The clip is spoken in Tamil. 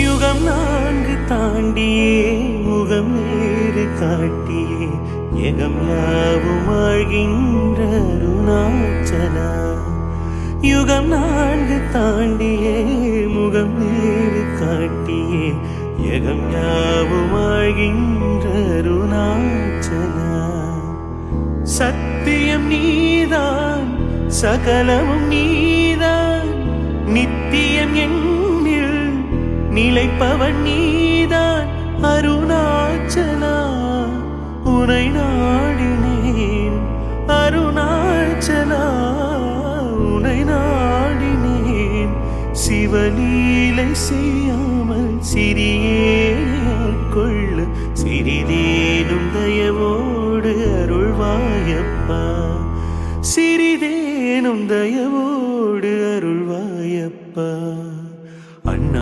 யுகம் நான்கு தாண்டியே முகம் ஏறு காட்டியே. எகம் யாவும் ஆழ்கின்ற அருணாச்சலா. யுகம் நான்கு தாண்டியே முகம் ஏறு காட்டியே. எகம் யாவும் ஆழ்கின்ற அருணாச்சலா. சத்தியம் நீதான் சகலமும் நீதான். நித்தியம் என் நிலைப்பவன் நீதான் அருணாச்சலா. உனை நாடினேன் அருணாச்சலா. உனை நாடினேன் சிவலீலை செய்யாமல் சிறியேற்கொள்ள சிறிதேனும் தயவோடு அருள்வாயப்பா. சிறிதேனும் தயவோடு அருள்வாயப்பா. அண்ணா